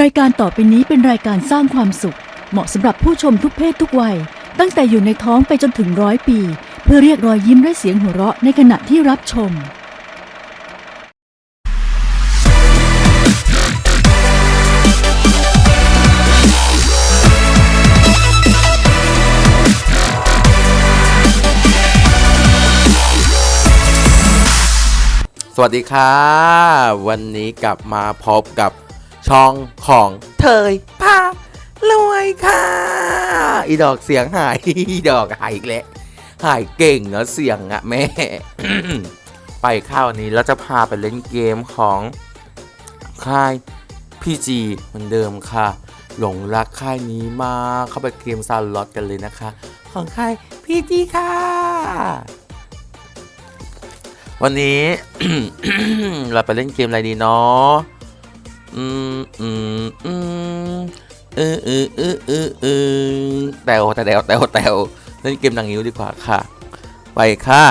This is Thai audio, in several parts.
รายการต่อไปนี้เป็นรายการสร้างความสุข เหมาะสำหรับผู้ชมทุกเพศทุกวัย ตั้งแต่อยู่ในท้องไปจนถึงร้อยปี เพื่อเรียกรอยยิ้มและเสียงหัวเราะในขณะที่รับชม สวัสดีค่ะ วันนี้กลับมาพบกับ ช่องของเทยพารวยค่ะ อีดอกเสียงหายอีดอกหายอีกแล้วหายเก่งเนอะเสียงอะแม่ ไปข้าวนี้แล้วจะพาไปเล่นเกมของค่ายพี่จีเหมือนเดิมค่ะ หลงรักค่ายนี้มากเข้าไปเกมซาลอตกันเลยนะคะ ของค่ายพี่จีค่ะ วันนี้เราไปเล่นเกมอะไรดีเนาะ อืมอืมอืมเออเออเออเออเออแตวแตวแตวแตวเล่นเกมนางนิ้วดีกว่าค่ะ ไปค่ะ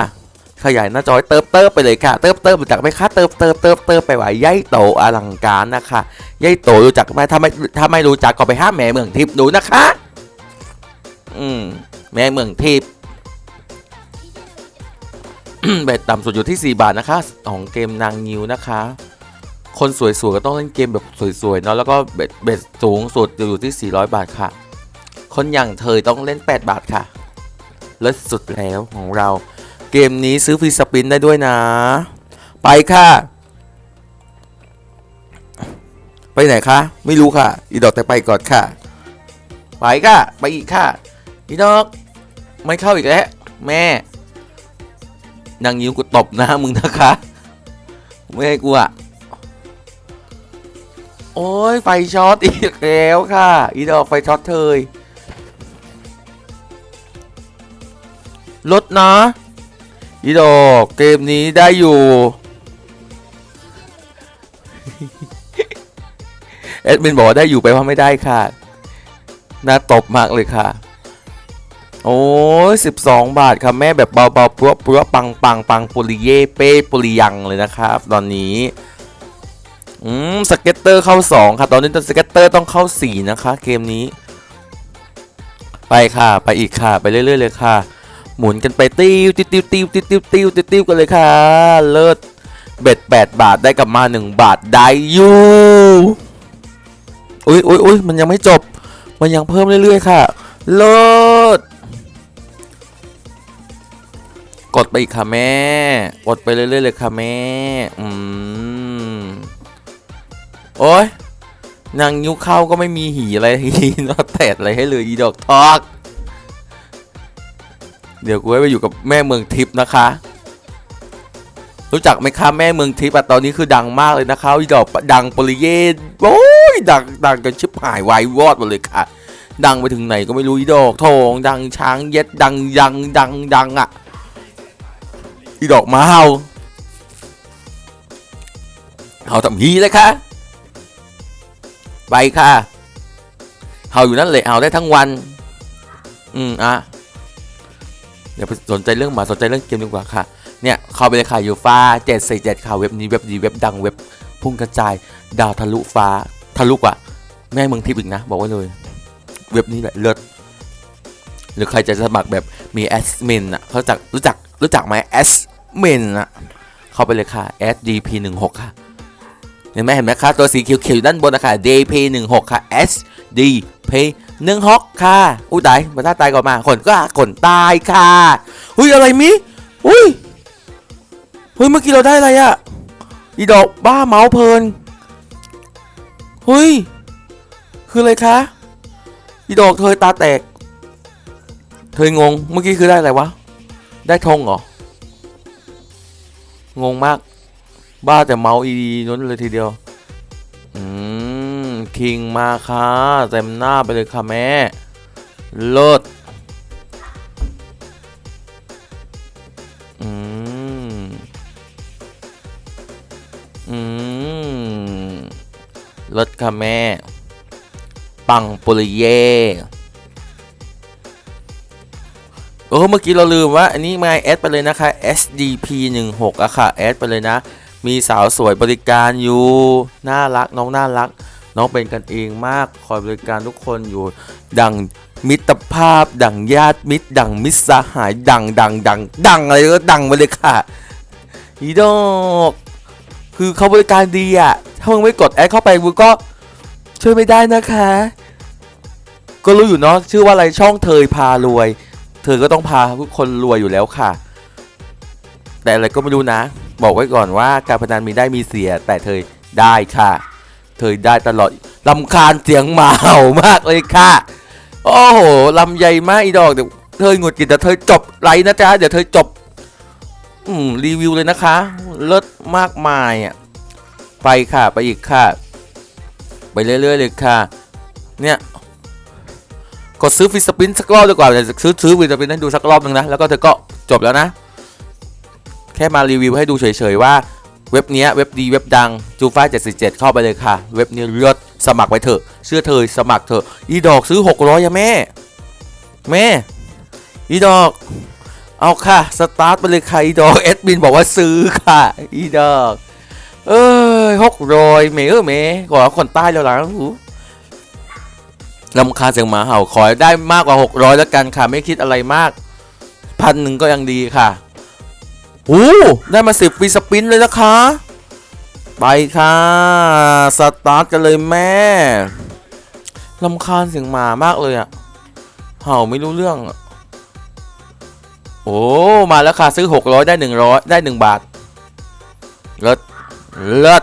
ขยายหน้าจอยเติบเติบไปเลยค่ะ เติบเติบรู้จักไหมคะเติบเติบเติบเติบไปว่าย่ายโตอลังการนะคะย่ายโตรู้จักไหมถ้าไม่ถ้าไม่รู้จักก็ไปห้าแม่เมืองทิพย์ดูนะคะ อืมแม่เมืองทิพย์เบ็ดต่ำสุดอยู่ที่ 4 บาทนะคะของเกมนางนิวนะคะ คนสวยๆก็ต้องเล่นเกมแบบสวยๆเนาะแล้วก็เบ็ดเบ็ดสูงสุดอยู่ที่ 400 บาทค่ะ คนอย่างเธอต้องเล่น 8 บาทค่ะเลิศสุดแล้วของเรา เกมนี้ซื้อฟรีสปินได้ด้วยนะ ไปค่ะ ไปไหนคะ ไม่รู้ค่ะ อีดอกแต่ไปก่อนค่ะ ไปค่ะไปอีกค่ะ อีดอก ไม่เข้าอีกแล้วแม่นางยิ้วกูตบหน้ามึงนะคะ ไม่ให้กูอะ โอ้ยไฟช็อตอีกแล้วค่ะ อีดอกไฟช็อตเธยลดนะ อีดอกเกมนี้ได้อยู่เอ็ดมินบอกว่าได้อยู่ไปว่าไม่ได้ค่ะ น่าตบมากเลยค่ะ โอ้ยสิบสองบาทครับแม่แบบเบาๆปัวปัวปังปังปังปุริเย่เป้ปุริยังเลยนะครับ ตอนนี้ อืมสเก็ตเตอร์เข้า2ครับตอนนี้สเก็ตเตอร์ต้องเข้า4นะคะ เกมนี้ ไปค่ะ ไปอีกค่ะ ไปเรื่อยๆเลยค่ะ หมุนกันไปติ้วติ้วติ้วติ้วติ้วติ้วติ้วติ้วติ้วกันเลยค่ะ เลิศเบ็ด8บาทได้กลับมา 1 บาทได้อยู่อุ้ยอุ้ยอุ้ยมันยังไม่จบ มันยังเพิ่มเรื่อยๆค่ะ เลิศกดไปอีกค่ะแม่ กดไปเรื่อยๆเลยค่ะแม่ อืม โอ้ยนางยุคเข้าก็ไม่มีหีอะไรหีนอแตดอะไรให้เลยอีดอกทอก เดี๋ยวกูให้ไปอยู่กับแม่เมืองทิพย์นะคะ รู้จักไหมคะแม่เมืองทิพย์อะตอนนี้คือดังมากเลยนะคะอีดอกดังปริเยนโอ้ยดังดังกันชิบหายวายวอดหมดเลยค่ะ ดังไปถึงไหนก็ไม่รู้อีดอกโถงดังช้างเย็ดดังยังดังดังอะอีดอกมาเห่าเห่าทำฮีเลยค่ะ ไปค่ะเห่าอยู่นั่นเลยเห่าได้ทั้งวัน อืมอะเดี๋ยวไปสนใจเรื่องหมาสนใจเรื่องเกมดีกว่าค่ะ เนี่ยเข้าไปเลยค่ะยูฟ้าเจ็ดสี่เจ็ดค่ะเว็บนี้เว็บดีเว็บดังเว็บพุ่งกระจาย ดาวทะลุฟ้าทะลุกว่า แม่เมืองทิพย์อีกนะ บอกไว้เลย เว็บนี้แหละเลิศหรือใครจะสมัครแบบมีแอดมินอะเขาจักรู้จักรู้จักไหมแอดมินอะเข้าไปเลยค่ะ SDP 1 6ค่ะ เห็นไหมเห็นไหมคะตัวสีเขียวๆอยู่ด้านบนนะคะ DP 1 6 ค่ะ SDP 1 6 ค่ะอุ้ยตายมาท่าตายก่อนมาขนก็ขนตายค่ะอุ้ยอะไรมิอุ้ยเฮ้ยเมื่อกี้เราได้อะไรอะอีดอกบ้าเมาเพลินเฮ้ยคืออะไรคะอีดอกเธอตาแตก เธองงเมื่อกี้คือได้อะไรวะ ได้ธงเหรองงมาก บ้าแต่เมาส์อีนั้นเลยทีเดียว อืม คิงมาค่ะเต็มหน้าไปเลยค่ะแม่เลิศอืม อืมเลิศค่ะแม่ ปังปุริเย่โอ้เมื่อกี้เราลืมว่า อันนี้มาแอดไปเลยนะคะ SDP 1 6อะค่ะ แอดไปเลยนะ มีสาวสวยบริการอยู่ น่ารักน้องน่ารัก น้องเป็นกันเองมากคอยบริการทุกคนอยู่ ดังมิตรภาพ ดังญาติมิตร ดังมิตรสหาย ดังดังดังดังอะไรก็ดังไปเลยค่ะอีดอกคือเขาบริการดีอะถ้ามึงไม่กดแอดเข้าไปมึงก็ช่วยไม่ได้นะคะ ก็รู้อยู่เนาะชื่อว่าอะไรช่องเธยพารวย เธอก็ต้องพาทุกคนรวยอยู่แล้วค่ะ แต่อะไรก็ไม่รู้นะ บอกไว้ก่อนว่าการพนันมีได้มีเสีย แต่เธอได้ค่ะ เธอได้ตลอดลำคาญเสียงหมาเห่ามากเลยค่ะ โอ้โหลำใหญ่มากอีดอกเดี๋ยวเธอหงุดหงิดแต่เธอจบไรนะจ๊ะเดี๋ยวเธอจบ อืมรีวิวเลยนะคะ เลิศมากมายอะไปค่ะไปอีกค่ะ ไปเรื่อยๆเลยค่ะ เนี่ยกดซื้อฟิสปินสักรอบดีกว่าเดี๋ยวซื้อซื้อฟิสปินให้ดูสักรอบหนึงนะแล้วก็เธอก็จบแล้วนะ แค่มารีวิวให้ดูเฉยๆว่าเว็บนี้เว็บดีเว็บดังจูฟ้า77 เข้าไปเลยค่ะ เว็บนี้เลือดสมัครไปเถอะ เชื่อเธอสมัครเถอะ อีดอกซื้อ 600อะแม่ แม่ อีดอก เอาค่ะ สตาร์ทไปเลยค่ะ อีดอกเอดมินบอกว่าซื้อค่ะ อีดอก เอ้ยหกร้อยเมเออเมขอคนใต้แล้วหลังหูลำคาเสียงหมาเห่าขอได้มากกว่า 600 แล้วกันค่ะ ไม่คิดอะไรมากพันหนึ่งก็ยังดีค่ะ โอ้ได้มาสิบฟีสปินเลยนะคะ ไปค่ะ สตาร์ทกันเลยแม่ลำคาญเสียงหมามากเลยอะเห่าไม่รู้เรื่องโอ้ มาแล้วค่ะซื้อ 600 ได้ 100 ได้ 1 บาท เลิศ เลิศ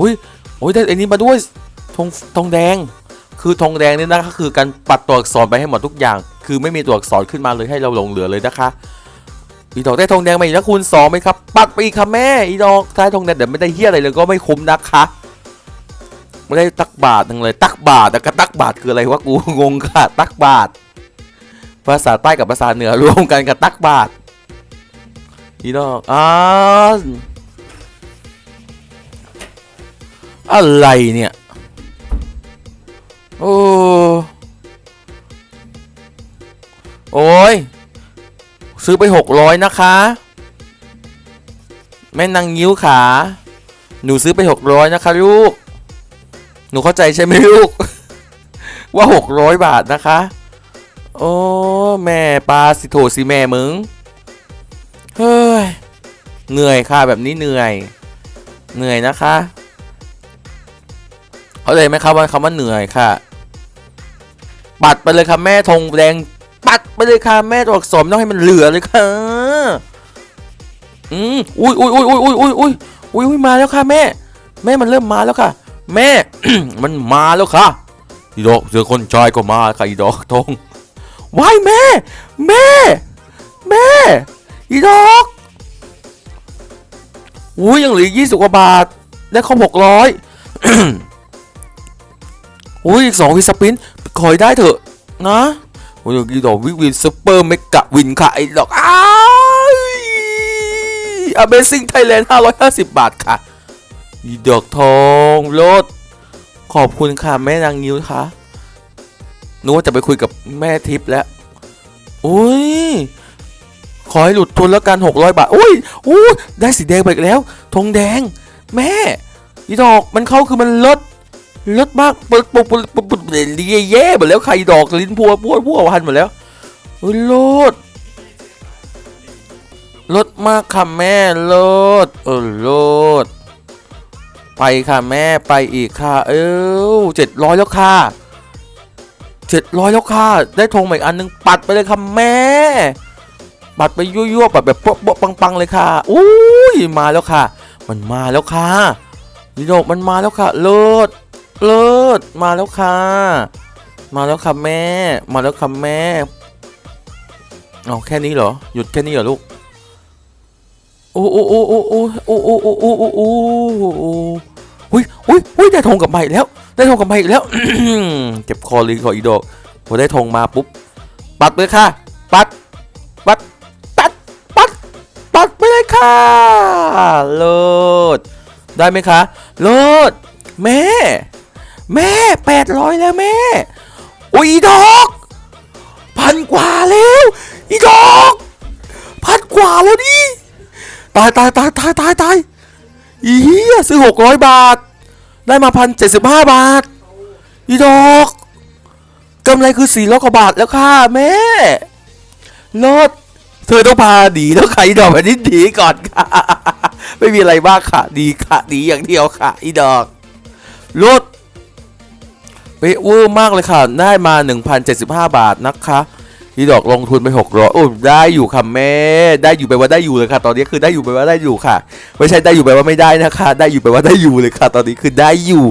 อุ้ยโอ้ยได้อันนี้มาด้วยธงธงแดง คือธงแดงนี่นะคะคือการปัดตัวอักษรไปให้หมดทุกอย่าง คือไม่มีตัวอักษรขึ้นมาเลยให้เราหลงเหลือเลยนะคะ อีดอกได้ธงแดงมาอีกแล้วคูณสองไหมครับ ปัดไปอีกค่ะแม่ อีดอกได้ธงแดงเดี๋ยวไม่ได้เฮี้ยอะไรเลยก็ไม่คุ้มนะคะไม่ได้ตักบาทหนึ่งเลย ตักบาทแต่ก็ตักบาทคืออะไรวะกูงงค่ะตักบาท ภาษาใต้กับภาษาเหนือรวมกันกับตักบาทอีดอกอ้าอะไรเนี่ย โอ้ ซื้อไปหกร้อยนะคะ แม่นางยิ้วขา หนูซื้อไปหกร้อยนะคะลูก หนูเข้าใจใช่ไหมลูก ว่าหกร้อยบาทนะคะ โอ้แม่ปลาสิโถสิแม่มึง เฮ้ย เหนื่อยค่ะแบบนี้เหนื่อย เหนื่อยนะคะ เข้าใจไหมครับว่าคำว่าเหนื่อยค่ะ ปัดไปเลยค่ะแม่ธงแดง ปัดไปเลยค่ะแม่ตัวอักษรต้องให้มันเหลือเลยค่ะอืมอุ้ยอุ้ยอุ้ยอุ้ยอุ้ยอุ้ยอุ้ยอุ้ยอุ้ยมาแล้วค่ะแม่ แม่มันเริ่มมาแล้วค่ะ แม่ มันมาแล้วค่ะอีดอกเจอคนชายก็มาค่ะอีดอกธงว้ายแม่ แม่ แม่ อีดอกอุ้ยยังเหลือยี่สิบกว่าบาท ได้ครบหกร้อยอุ้ยอีกสองวิสปินคอยได้เถอะนะ โอ้ยอีดอกวิวินซูเปอร์เมกะวินค่ะไอ้ดอกอ้าย Amazing Thailand 550 บาทค่ะอีดอกทองโลดขอบคุณค่ะแม่นางนิ้วค่ะนึกว่าจะไปคุยกับแม่ทิพย์แล้วอุ้ยขอให้หลุดทุนแล้วกัน600 บาทอุ้ยอู้ได้สีแดงไปแล้วธงแดง แม่อีดอกมันเข้าคือมันลด ลดมากปุ๊บปุ๊บปุ๊บปุ๊บปุ๊บเย่เย่หมดแล้วใครดอกลิ้นพัวพัวพัวพันหมดแล้วเฮ้ยลดลดมากค่ะแม่ลดเออลดไปค่ะแม่ไปอีกค่ะ เอ้าเจ็ดร้อยแล้วค่ะเจ็ดร้อยแล้วค่ะ ได้ธงมาอีกอันหนึงปัดไปเลยค่ะแม่ ปัดไปยั่วๆปัดแบบโป๊ะโป๊ะปังๆเลยค่ะอุ้ยมาแล้วค่ะ มันมาแล้วค่ะยีโดมันมาแล้วค่ะเลิศ เลิศมาแล้วค่ะ มาแล้วค่ะแม่ มาแล้วค่ะแม่เอาแค่นี้เหรอ หยุดแค่นี้เหรอลูก โอ้โอ้โอ้โอ้โอ้โอ้โอ้โอ้โอ้โอ้โอ้โอ้หุ้ยหุ้ยหุ้ยได้ธงกับมาอีกแล้ว ได้ธงกับมาอีกแล้วเจ็บคอลยขออีดอกพอได้ธงมาปุ๊บ ปัดเลยค่ะ ปัด ปัด ปัด ปัด ปัดไปเลยค่ะเลิศได้ไหมคะเลิศแม่ แม่แปดร้อยแล้วแม่ โอ้ยอีดอก พันกว่าแล้ว อีดอก พันกว่าแล้วดิตายตายตายตายตายตายอีเหี้ยซื้อหกร้อยบาท ได้มาพันเจ็ดสิบห้าบาท อีดอกกำไรคือสี่ร้อยกว่าบาทแล้วค่ะแม่รถเธอต้องพาดีแล้วค่ะอีดอกแบบนี้ดีก่อนค่ะ ไม่มีอะไรมากค่ะดีค่ะดีอย่างเดียวค่ะ อีดอกรถ ป๊ะเวอร์มากเลยค่ะ ได้มา 1,075 บาทนะคะอีดอกลงทุนไป600โอ้ได้อยู่ค่ะแม่ ได้อยู่ไปว่าได้อยู่เลยค่ะ ตอนนี้คือได้อยู่ไปว่าได้อยู่ค่ะ ไม่ใช่ได้อยู่ไปว่าไม่ได้นะคะ ได้อยู่ไปว่าได้อยู่เลยค่ะ ตอนนี้คือได้อยู่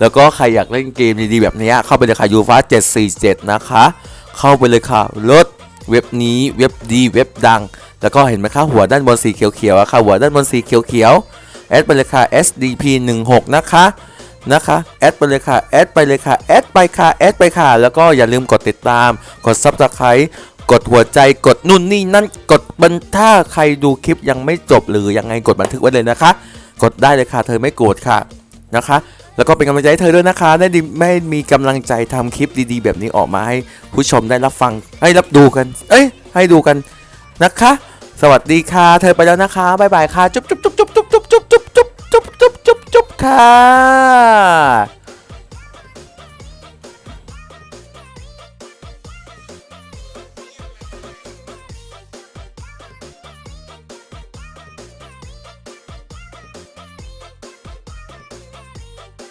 แล้วก็ใครอยากเล่นเกมดีๆแบบนี้เข้าไปเลยค่ะยูฟ้า747 นะคะ เข้าไปเลยค่ะรถเว็บนี้เว็บดีเว็บดัง แล้วก็เห็นไหมคะหัวด้านบนสีเขียวๆอะค่ะหัวด้านบนสีเขียวๆแอดไปเลยค่ะ SDP 16 นะคะ นะคะ แอดไปเลยค่ะ แอดไปเลยค่ะ แอดไปค่ะ แอดไปค่ะ แล้วก็อย่าลืมกดติดตาม กดซับสไคร b ์กดหัวใจกดนู่นนี่นั่นกดบันท่าใครดูคลิปยังไม่จบหรือยังไงกดบันทึกไว้เลยนะคะ กดได้เลยค่ะ เธอไม่โกรธค่ะนะคะ แล้วก็เป็นกำลังใจเธอด้วยนะคะ ได้ไม่มีกำลังใจทำคลิปดีๆ แบบนี้ออกมาให้ผู้ชมได้รับฟังให้รับดูกัน เอ้ยให้ดูกันนะคะ สวัสดีค่ะ เธอไปแล้วนะคะบ๊ายบายค่ะ จุ๊บจุ๊บจุ๊บ ค่ะ